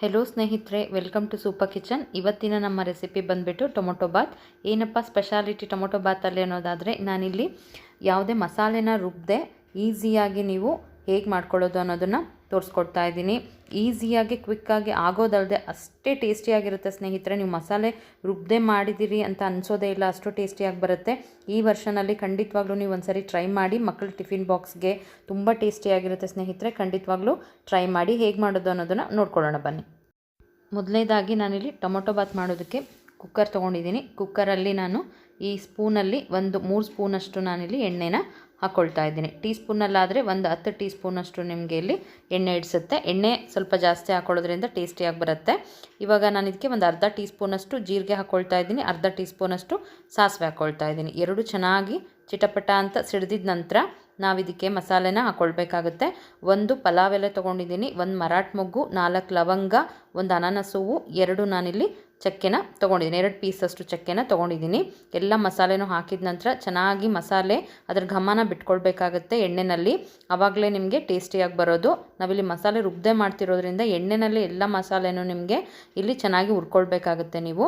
Hello ಸ್ನೇಹಿತರೆ welcome to super kitchen ಇವತ್ತಿನ ನಮ್ಮ ರೆಸಿಪಿ ಬಂದುಬಿಟ್ಟು ಟೊಮೊಟೊ ಬಾತ್. ಏನಪ್ಪ ಸ್ಪೆಷಾಲಿಟಿ ಟೊಮೊಟೊ ಬಾತಲ್ಲಿ ಅನ್ನೋದಾದರೆ, ನಾನಿಲ್ಲಿ ಯಾವುದೇ ಮಸಾಲೆನ ರುಬ್ಬದೆ ಈಸಿಯಾಗಿ ನೀವು ಹೇಗೆ ಮಾಡ್ಕೊಳ್ಳೋದು ಅನ್ನೋದನ್ನು ತೋರಿಸ್ಕೊಡ್ತಾ ಇದ್ದೀನಿ. ಈಸಿಯಾಗಿ, ಕ್ವಿಕ್ಕಾಗಿ ಆಗೋದಲ್ಲದೆ ಅಷ್ಟೇ ಟೇಸ್ಟಿಯಾಗಿರುತ್ತೆ ಸ್ನೇಹಿತರೆ. ನೀವು ಮಸಾಲೆ ರುಬ್ಬದೆ ಮಾಡಿದ್ದೀರಿ ಅಂತ ಅನಿಸೋದೇ ಇಲ್ಲ, ಅಷ್ಟು ಟೇಸ್ಟಿಯಾಗಿ ಬರುತ್ತೆ. ಈ ವರ್ಷನಲ್ಲಿ ಖಂಡಿತವಾಗ್ಲೂ ನೀವು ಒಂದ್ಸರಿ ಟ್ರೈ ಮಾಡಿ, ಮಕ್ಕಳ ಟಿಫಿನ್ ಬಾಕ್ಸ್ಗೆ ತುಂಬ ಟೇಸ್ಟಿಯಾಗಿರುತ್ತೆ ಸ್ನೇಹಿತರೆ. ಖಂಡಿತವಾಗ್ಲೂ ಟ್ರೈ ಮಾಡಿ ಹೇಗೆ ಮಾಡೋದು ಅನ್ನೋದನ್ನು ನೋಡ್ಕೊಳ್ಳೋಣ, ಬನ್ನಿ. ಮೊದಲನೇದಾಗಿ ನಾನಿಲ್ಲಿ ಟೊಮೊಟೊ ಬಾತ್ ಮಾಡೋದಕ್ಕೆ ಕುಕ್ಕರ್ ತೊಗೊಂಡಿದ್ದೀನಿ. ಕುಕ್ಕರಲ್ಲಿ ನಾನು ಈ ಸ್ಪೂನಲ್ಲಿ ಒಂದು ಮೂರು ಸ್ಪೂನಷ್ಟು ನಾನಿಲ್ಲಿ ಎಣ್ಣೆನ ಹಾಕ್ಕೊಳ್ತಾ ಇದ್ದೀನಿ. ಟೀ ಸ್ಪೂನಲ್ಲಾದರೆ ಒಂದು ಹತ್ತು ಟೀ ಸ್ಪೂನಷ್ಟು ನಿಮಗೆ ಇಲ್ಲಿ ಎಣ್ಣೆ ಇಡಿಸುತ್ತೆ. ಎಣ್ಣೆ ಸ್ವಲ್ಪ ಜಾಸ್ತಿ ಹಾಕೊಳ್ಳೋದ್ರಿಂದ ಟೇಸ್ಟಿಯಾಗಿ ಬರುತ್ತೆ. ಇವಾಗ ನಾನು ಇದಕ್ಕೆ ಒಂದು ಅರ್ಧ ಟೀ ಸ್ಪೂನಷ್ಟು ಜೀರಿಗೆ ಹಾಕ್ಕೊಳ್ತಾ ಇದ್ದೀನಿ. ಅರ್ಧ ಟೀ ಸ್ಪೂನಷ್ಟು ಸಾಸಿವೆ ಹಾಕ್ಕೊಳ್ತಾ ಇದ್ದೀನಿ. ಎರಡು ಚೆನ್ನಾಗಿ ಚಿಟಪಟ ಅಂತ ಸಿಡಿದಿದ ನಂತರ ನಾವು ಇದಕ್ಕೆ ಮಸಾಲೆನ ಹಾಕ್ಕೊಳ್ಬೇಕಾಗುತ್ತೆ ಒಂದು ಪಲಾವ್ ಎಲೆ ತೊಗೊಂಡಿದ್ದೀನಿ, ಒಂದು ಮರಾಠ್ ಮೊಗ್ಗು, ನಾಲ್ಕು ಲವಂಗ, ಒಂದು ಅನಾನಸ್ ಹೂವು, ಎರಡು ನಾನಿಲ್ಲಿ ಚಕ್ಕೆನ ತೊಗೊಂಡಿದ್ದೀನಿ. ಎರಡು ಪೀಸಷ್ಟು ಚಕ್ಕೆನ ತೊಗೊಂಡಿದ್ದೀನಿ. ಎಲ್ಲ ಮಸಾಲೆನೂ ಹಾಕಿದ ನಂತರ ಚೆನ್ನಾಗಿ ಮಸಾಲೆ ಅದರ ಘಮನ ಬಿಟ್ಕೊಳ್ಬೇಕಾಗುತ್ತೆ ಎಣ್ಣೆನಲ್ಲಿ. ಆವಾಗಲೇ ನಿಮಗೆ ಟೇಸ್ಟಿಯಾಗಿ ಬರೋದು. ನಾವಿಲ್ಲಿ ಮಸಾಲೆ ರುಬ್ಬದೆ ಮಾಡ್ತಿರೋದ್ರಿಂದ ಎಣ್ಣೆನಲ್ಲಿ ಎಲ್ಲ ಮಸಾಲೆನೂ ನಿಮಗೆ ಇಲ್ಲಿ ಚೆನ್ನಾಗಿ ಹುರ್ಕೊಳ್ಬೇಕಾಗುತ್ತೆ ನೀವು.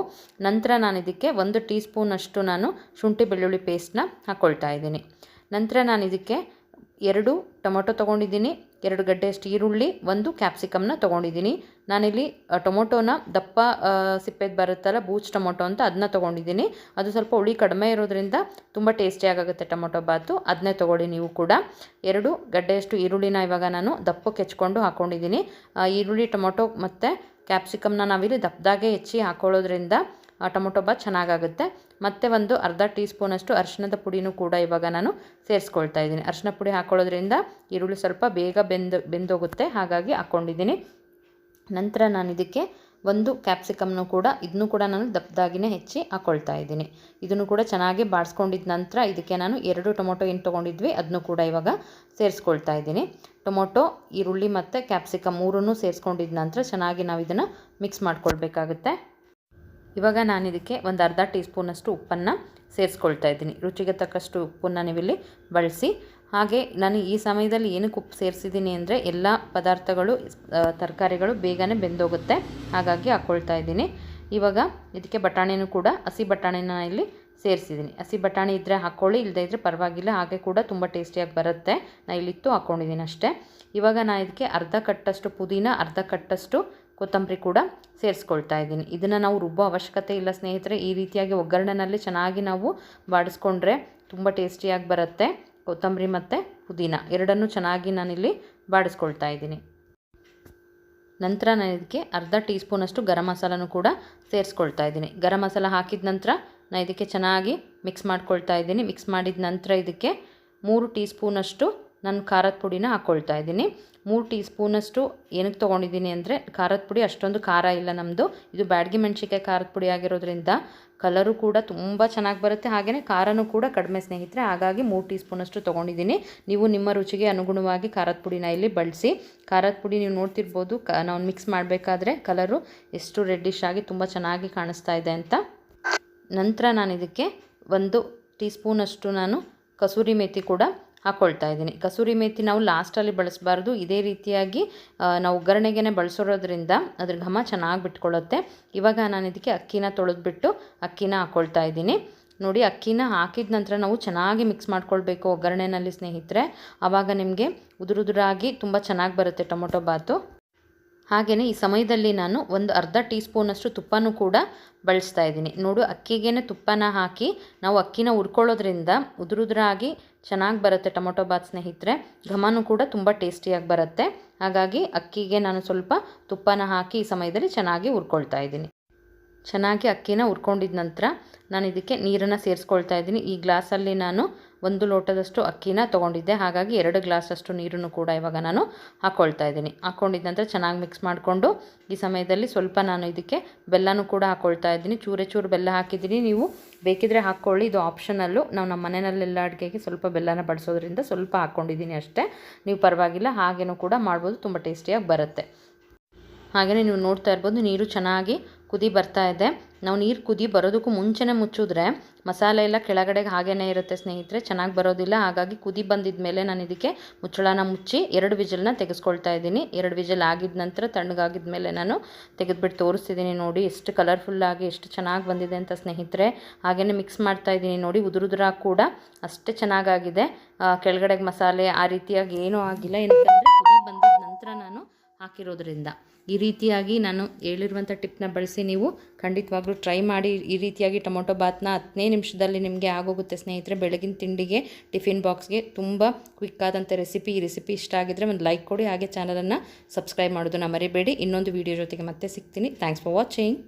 ನಂತರ ನಾನು ಇದಕ್ಕೆ ಒಂದು ಟೀ ಸ್ಪೂನಷ್ಟು ನಾನು ಶುಂಠಿ ಬೆಳ್ಳುಳ್ಳಿ ಪೇಸ್ಟ್ನ ಹಾಕ್ಕೊಳ್ತಾ ಇದ್ದೀನಿ. ನಂತರ ನಾನು ಇದಕ್ಕೆ ಎರಡು ಟೊಮೊಟೊ ತೊಗೊಂಡಿದ್ದೀನಿ, ಎರಡು ಗಡ್ಡೆಯಷ್ಟು ಈರುಳ್ಳಿ, ಒಂದು ಕ್ಯಾಪ್ಸಿಕಮ್ನ ತೊಗೊಂಡಿದ್ದೀನಿ. ನಾನಿಲ್ಲಿ ಟೊಮೊಟೊನ ದಪ್ಪ ಸಿಪ್ಪೆದು ಬರುತ್ತಲ್ಲ ಬೂಚ್ ಟೊಮೊಟೊ ಅಂತ ಅದನ್ನ ತೊಗೊಂಡಿದ್ದೀನಿ. ಅದು ಸ್ವಲ್ಪ ಹುಳಿ ಕಡಿಮೆ ಇರೋದ್ರಿಂದ ತುಂಬ ಟೇಸ್ಟಿಯಾಗುತ್ತೆ ಟೊಮೊಟೊ ಬಾತು. ಅದನ್ನೇ ತೊಗೊಳ್ಳಿ ನೀವು ಕೂಡ. ಎರಡು ಗಡ್ಡೆಯಷ್ಟು ಈರುಳ್ಳಿನ ಇವಾಗ ನಾನು ದಪ್ಪಕ್ಕೆ ಹೆಚ್ಕೊಂಡು ಹಾಕ್ಕೊಂಡಿದ್ದೀನಿ ಈರುಳ್ಳಿ, ಟೊಮೊಟೊ ಮತ್ತು ಕ್ಯಾಪ್ಸಿಕಮ್ನ ನಾವಿಲ್ಲಿ ದಪ್ಪದಾಗೆ ಹೆಚ್ಚಿ ಹಾಕೊಳ್ಳೋದ್ರಿಂದ ಟೊಮೊಟೊ ಬಾತ್ ಚೆನ್ನಾಗಾಗುತ್ತೆ. ಮತ್ತು ಒಂದು ಅರ್ಧ ಟೀ ಸ್ಪೂನಷ್ಟು ಅರಿಶಿಣದ ಪುಡಿನೂ ಕೂಡ ಇವಾಗ ನಾನು ಸೇರಿಸ್ಕೊಳ್ತಾ ಇದ್ದೀನಿ. ಅರಿಶಿನ ಪುಡಿ ಹಾಕೊಳ್ಳೋದ್ರಿಂದ ಈರುಳ್ಳಿ ಸ್ವಲ್ಪ ಬೇಗ ಬೆಂದು, ಬೆಂದೋಗುತ್ತೆ. ಹಾಗಾಗಿ ಹಾಕ್ಕೊಂಡಿದ್ದೀನಿ ನಂತರ ನಾನು ಇದಕ್ಕೆ ಒಂದು ಕ್ಯಾಪ್ಸಿಕಮ್ನು ಕೂಡ, ಇದನ್ನು ಕೂಡ ನಾನು ದಪ್ಪದಾಗಿನೇ ಹೆಚ್ಚಿ ಹಾಕ್ಕೊಳ್ತಾ ಇದ್ದೀನಿ. ಇದನ್ನು ಕೂಡ ಚೆನ್ನಾಗಿ ಬಾಡಿಸ್ಕೊಂಡಿದ್ದ ನಂತರ ಇದಕ್ಕೆ ನಾನು ಎರಡು ಟೊಮೊಟೊ ಏನು ತೊಗೊಂಡಿದ್ವಿ. ಅದನ್ನು ಕೂಡ ಇವಾಗ ಸೇರಿಸ್ಕೊಳ್ತಾ ಇದ್ದೀನಿ. ಟೊಮೊಟೊ, ಈರುಳ್ಳಿ ಮತ್ತು ಕ್ಯಾಪ್ಸಿಕಮ್ ಮೂರನ್ನು ಸೇರಿಸ್ಕೊಂಡಿದ್ದ ನಂತರ ಚೆನ್ನಾಗಿ ನಾವು ಇದನ್ನು ಮಿಕ್ಸ್ ಮಾಡ್ಕೊಳ್ಬೇಕಾಗುತ್ತೆ. ಇವಾಗ ನಾನು ಇದಕ್ಕೆ ಒಂದು ಅರ್ಧ ಟೀ ಸ್ಪೂನಷ್ಟು ಉಪ್ಪನ್ನು ಸೇರಿಸ್ಕೊಳ್ತಾ ಇದ್ದೀನಿ. ರುಚಿಗೆ ತಕ್ಕಷ್ಟು ಉಪ್ಪನ್ನು ನೀವಿಲ್ಲಿ ಬಳಸಿ. ಹಾಗೆ ನಾನು ಈ ಸಮಯದಲ್ಲಿ ಏನಕ್ಕೆ ಉಪ್ಪು ಸೇರಿಸಿದ್ದೀನಿ ಅಂದರೆ ಎಲ್ಲ ಪದಾರ್ಥಗಳು ತರಕಾರಿಗಳು ಬೇಗನೆ ಬೆಂದೋಗುತ್ತೆ. ಹಾಗಾಗಿ ಹಾಕ್ಕೊಳ್ತಾ ಇದ್ದೀನಿ. ಇವಾಗ ಇದಕ್ಕೆ ಬಟಾಣಿನೂ ಕೂಡ, ಹಸಿ ಬಟಾಣಿನ ಇಲ್ಲಿ ಸೇರಿಸಿದ್ದೀನಿ. ಹಸಿ ಬಟಾಣಿ ಇದ್ದರೆ ಹಾಕ್ಕೊಳ್ಳಿ ಇಲ್ಲದೇ ಇದ್ದರೆ ಪರವಾಗಿಲ್ಲ. ಹಾಗೆ ಕೂಡ ತುಂಬ ಟೇಸ್ಟಿಯಾಗಿ ಬರುತ್ತೆ. ನಾನು ಇಲ್ಲಿತ್ತು ಹಾಕ್ಕೊಂಡಿದ್ದೀನಿ ಅಷ್ಟೇ. ಇವಾಗ ನಾನು ಇದಕ್ಕೆ ಅರ್ಧ ಕಟ್ಟಷ್ಟು ಪುದೀನ, ಅರ್ಧ ಕಟ್ಟಷ್ಟು ಕೊತ್ತಂಬರಿ ಕೂಡ ಸೇರಿಸ್ಕೊಳ್ತಾ ಇದ್ದೀನಿ. ಇದನ್ನು ನಾವು ರುಬ್ಬೋ ಅವಶ್ಯಕತೆ ಇಲ್ಲ ಸ್ನೇಹಿತರೆ. ಈ ರೀತಿಯಾಗಿ ಒಗ್ಗರಣೆನಲ್ಲಿ ಚೆನ್ನಾಗಿ ನಾವು ಬಾಡಿಸ್ಕೊಂಡ್ರೆ ತುಂಬ ಟೇಸ್ಟಿಯಾಗಿ ಬರುತ್ತೆ. ಕೊತ್ತಂಬರಿ ಮತ್ತು ಪುದೀನ ಎರಡನ್ನೂ ಚೆನ್ನಾಗಿ ನಾನಿಲ್ಲಿ ಬಾಡಿಸ್ಕೊಳ್ತಾ ಇದ್ದೀನಿ. ನಂತರ ನಾನು ಇದಕ್ಕೆ ಅರ್ಧ ಟೀ ಸ್ಪೂನಷ್ಟು ಗರಂ ಮಸಾಲನೂ ಕೂಡ ಸೇರಿಸ್ಕೊಳ್ತಾ ಇದ್ದೀನಿ. ಗರಂ ಮಸಾಲ ಹಾಕಿದ ನಂತರ ನಾನು ಇದಕ್ಕೆ ಚೆನ್ನಾಗಿ ಮಿಕ್ಸ್ ಮಾಡ್ಕೊಳ್ತಾ ಇದ್ದೀನಿ. ಮಿಕ್ಸ್ ಮಾಡಿದ ನಂತರ ಇದಕ್ಕೆ ಮೂರು ಟೀ ಸ್ಪೂನಷ್ಟು ನಾನು ಖಾರದ ಪುಡಿನ ಹಾಕ್ಕೊಳ್ತಾ ಇದ್ದೀನಿ. ಮೂರು ಟೀ ಸ್ಪೂನಷ್ಟು ಏನಕ್ಕೆ ತೊಗೊಂಡಿದ್ದೀನಿ ಅಂದರೆ ಖಾರದ ಪುಡಿ, ಅಷ್ಟೊಂದು ಖಾರ ಇಲ್ಲ ನಮ್ಮದು ಇದು ಬ್ಯಾಡಗಿ ಮೆಣಸಿಕಾಯಿ ಖಾರದ ಪುಡಿ ಆಗಿರೋದ್ರಿಂದ ಕಲರು ಕೂಡ ತುಂಬ ಚೆನ್ನಾಗಿ ಬರುತ್ತೆ. ಹಾಗೆಯೇ ಖಾರನೂ ಕೂಡ ಕಡಿಮೆ ಸ್ನೇಹಿತರೆ, ಹಾಗಾಗಿ ಮೂರು ಟೀ ಸ್ಪೂನಷ್ಟು ತೊಗೊಂಡಿದ್ದೀನಿ. ನೀವು ನಿಮ್ಮ ರುಚಿಗೆ ಅನುಗುಣವಾಗಿ ಖಾರದ ಪುಡಿನ ಇಲ್ಲಿ ಬಳಸಿ. ಖಾರದ ಪುಡಿ ನೀವು ನೋಡ್ತಿರ್ಬೋದು, ಕ ನಾವು ಮಿಕ್ಸ್ ಮಾಡಬೇಕಾದ್ರೆ ಕಲರು ಎಷ್ಟು ರೆಡ್ಡಿಶ್ ಆಗಿ ತುಂಬ ಚೆನ್ನಾಗಿ ಕಾಣಿಸ್ತಾ ಇದೆ ಅಂತ. ನಂತರ ನಾನು ಇದಕ್ಕೆ ಒಂದು ಟೀ ಸ್ಪೂನಷ್ಟು ನಾನು ಕಸೂರಿ ಮೇಥಿ ಕೂಡ ಹಾಕ್ಕೊಳ್ತಾ ಇದ್ದೀನಿ. ಕಸೂರಿ ಮೇಥಿ ನಾವು ಲಾಸ್ಟಲ್ಲಿ ಬಳಸಬಾರ್ದು. ಇದೇ ರೀತಿಯಾಗಿ ನಾವು ಒಗ್ಗರಣೆಗೆ ಬಳಸಿರೋದ್ರಿಂದ ಅದ್ರ ಘಮ ಚೆನ್ನಾಗಿ ಬಿಟ್ಕೊಳ್ಳುತ್ತೆ ಇವಾಗ ನಾನು ಇದಕ್ಕೆ ಅಕ್ಕಿನ ತೊಳೆದ್ಬಿಟ್ಟು ಅಕ್ಕಿನ ಹಾಕ್ಕೊಳ್ತಾ ಇದ್ದೀನಿ. ನೋಡಿ, ಅಕ್ಕಿನ ಹಾಕಿದ ನಂತರ ನಾವು ಚೆನ್ನಾಗಿ ಮಿಕ್ಸ್ ಮಾಡ್ಕೊಳ್ಬೇಕು ಒಗ್ಗರಣೆನಲ್ಲಿ ಸ್ನೇಹಿತರೆ. ಆವಾಗ ನಿಮಗೆ ಉದುರುದುರಾಗಿ ತುಂಬ ಚೆನ್ನಾಗಿ ಬರುತ್ತೆ ಟೊಮೊಟೊ ಬಾತು. ಹಾಗೆಯೇ ಈ ಸಮಯದಲ್ಲಿ ನಾನು ಒಂದು ಅರ್ಧ ಟೀ ಸ್ಪೂನಷ್ಟು ತುಪ್ಪನೂ ಕೂಡ ಬಳಸ್ತಾ ಇದ್ದೀನಿ. ನೋಡು ಅಕ್ಕಿಗೆ ತುಪ್ಪನ ಹಾಕಿ ನಾವು ಅಕ್ಕಿನ ಹುರ್ಕೊಳ್ಳೋದ್ರಿಂದ ಉದುರುದ್ರಾಗಿ ಚೆನ್ನಾಗಿ ಬರುತ್ತೆ ಟೊಮೊಟೊ ಬಾತ್ ಸ್ನೇಹಿತರೆ. ಘಮನೂ ಕೂಡ ತುಂಬ ಟೇಸ್ಟಿಯಾಗಿ ಬರುತ್ತೆ. ಹಾಗಾಗಿ ಅಕ್ಕಿಗೆ ನಾನು ಸ್ವಲ್ಪ ತುಪ್ಪನ ಹಾಕಿ ಈ ಸಮಯದಲ್ಲಿ ಚೆನ್ನಾಗಿ ಹುರ್ಕೊಳ್ತಾ ಇದ್ದೀನಿ. ಚೆನ್ನಾಗಿ ಅಕ್ಕಿನ ಹುರ್ಕೊಂಡಿದ ನಂತರ ನಾನು ಇದಕ್ಕೆ ನೀರನ್ನು ಸೇರಿಸ್ಕೊಳ್ತಾ ಇದ್ದೀನಿ. ಈ ಗ್ಲಾಸಲ್ಲಿ ನಾನು ಒಂದು ಲೋಟದಷ್ಟು ಅಕ್ಕಿನ ತೊಗೊಂಡಿದ್ದೆ. ಹಾಗಾಗಿ ಎರಡು ಗ್ಲಾಸಷ್ಟು ನೀರನ್ನು ಕೂಡ ಇವಾಗ ನಾನು ಹಾಕ್ಕೊಳ್ತಾ ಇದ್ದೀನಿ. ಹಾಕ್ಕೊಂಡಿದ್ದ ನಂತರ ಚೆನ್ನಾಗಿ ಮಿಕ್ಸ್ ಮಾಡಿಕೊಂಡು ಈ ಸಮಯದಲ್ಲಿ ಸ್ವಲ್ಪ ನಾನು ಇದಕ್ಕೆ ಬೆಲ್ಲನೂ ಕೂಡ ಹಾಕ್ಕೊಳ್ತಾ ಇದ್ದೀನಿ. ಚೂರೆ ಚೂರು ಬೆಲ್ಲ ಹಾಕಿದ್ದೀನಿ. ನೀವು ಬೇಕಿದ್ರೆ ಹಾಕ್ಕೊಳ್ಳಿ. ಇದು ಆಪ್ಷನಲ್ಲು. ನಾವು ನಮ್ಮ ಮನೆಯಲ್ಲೆಲ್ಲ ಅಡುಗೆಗೆ ಸ್ವಲ್ಪ ಬೆಲ್ಲನ ಬಳಸೋದ್ರಿಂದ ಸ್ವಲ್ಪ ಹಾಕ್ಕೊಂಡಿದ್ದೀನಿ ಅಷ್ಟೇ. ನೀವು ಪರವಾಗಿಲ್ಲ, ಹಾಗೇನೂ ಕೂಡ ಮಾಡ್ಬೋದು. ತುಂಬ ಟೇಸ್ಟಿಯಾಗಿ ಬರುತ್ತೆ. ಹಾಗೆಯೇ ನೀವು ನೋಡ್ತಾ ಇರ್ಬೋದು. ನೀರು ಚೆನ್ನಾಗಿ ಕುದಿ ಬರ್ತಾ ಇದೆ. ನಾವು ನೀರು ಕುದಿ ಬರೋದಕ್ಕೂ ಮುಂಚೆನೇ ಮುಚ್ಚಿದ್ರೆ ಮಸಾಲೆ ಎಲ್ಲ ಕೆಳಗಡೆಗೆ ಹಾಗೇ ಇರುತ್ತೆ ಸ್ನೇಹಿತರೆ, ಚೆನ್ನಾಗಿ ಬರೋದಿಲ್ಲ. ಹಾಗಾಗಿ ಕುದಿ ಬಂದಿದ ಮೇಲೆ ನಾನು ಇದಕ್ಕೆ ಮುಚ್ಚಳನ ಮುಚ್ಚಿ ಎರಡು ವಿಜಲ್ನ ತೆಗೆಸ್ಕೊಳ್ತಾ ಇದ್ದೀನಿ. ಎರಡು ವಿಜಲ್ ಆಗಿದ ನಂತರ ತಣ್ಣಗಾಗಿದ ಮೇಲೆ ನಾನು ತೆಗೆದುಬಿಟ್ಟು ತೋರಿಸ್ತಿದ್ದೀನಿ ನೋಡಿ, ಎಷ್ಟು ಕಲರ್ಫುಲ್ಲಾಗಿ ಎಷ್ಟು ಚೆನ್ನಾಗಿ ಬಂದಿದೆ ಅಂತ ಸ್ನೇಹಿತರೆ. ಹಾಗೆಯೇ ಮಿಕ್ಸ್ ಮಾಡ್ತಾ ಇದ್ದೀನಿ ನೋಡಿ ಉದುರುದ್ರಾಗಿ ಕೂಡ ಅಷ್ಟೇ ಚೆನ್ನಾಗಾಗಿದೆ. ಕೆಳಗಡೆಗೆ ಮಸಾಲೆ ಆ ರೀತಿಯಾಗಿ ಏನೂ ಆಗಿಲ್ಲ. ಏನಕ್ಕಂದರೆ ಹಾಕಿರೋದ್ರಿಂದ. ಈ ರೀತಿಯಾಗಿ ನಾನು ಹೇಳಿರುವಂಥ ಟಿಪ್ನ ಬಳಸಿ ನೀವು ಖಂಡಿತವಾಗ್ಲೂ ಟ್ರೈ ಮಾಡಿ. ಈ ರೀತಿಯಾಗಿ ಟೊಮೊಟೊ ಬಾತ್ನ ಹತ್ತನೇ ನಿಮಿಷದಲ್ಲಿ ನಿಮಗೆ ಆಗೋಗುತ್ತೆ ಸ್ನೇಹಿತರೆ. ಬೆಳಗಿನ ತಿಂಡಿಗೆ, ಟಿಫಿನ್ ಬಾಕ್ಸ್ಗೆ ತುಂಬ ಕ್ವಿಕ್ ಆದಂಥ ರೆಸಿಪಿ. ಈ ರೆಸಿಪಿ ಇಷ್ಟ ಆಗಿದ್ರೆ ಒಂದು ಲೈಕ್ ಕೊಡಿ. ಹಾಗೆ ಚಾನಲನ್ನು ಸಬ್ಸ್ಕ್ರೈಬ್ ಮಾಡೋದನ್ನ ಮರಿಬೇಡಿ. ಇನ್ನೊಂದು ವೀಡಿಯೋ ಜೊತೆಗೆ ಮತ್ತೆ ಸಿಗ್ತೀನಿ. Thanks for watching.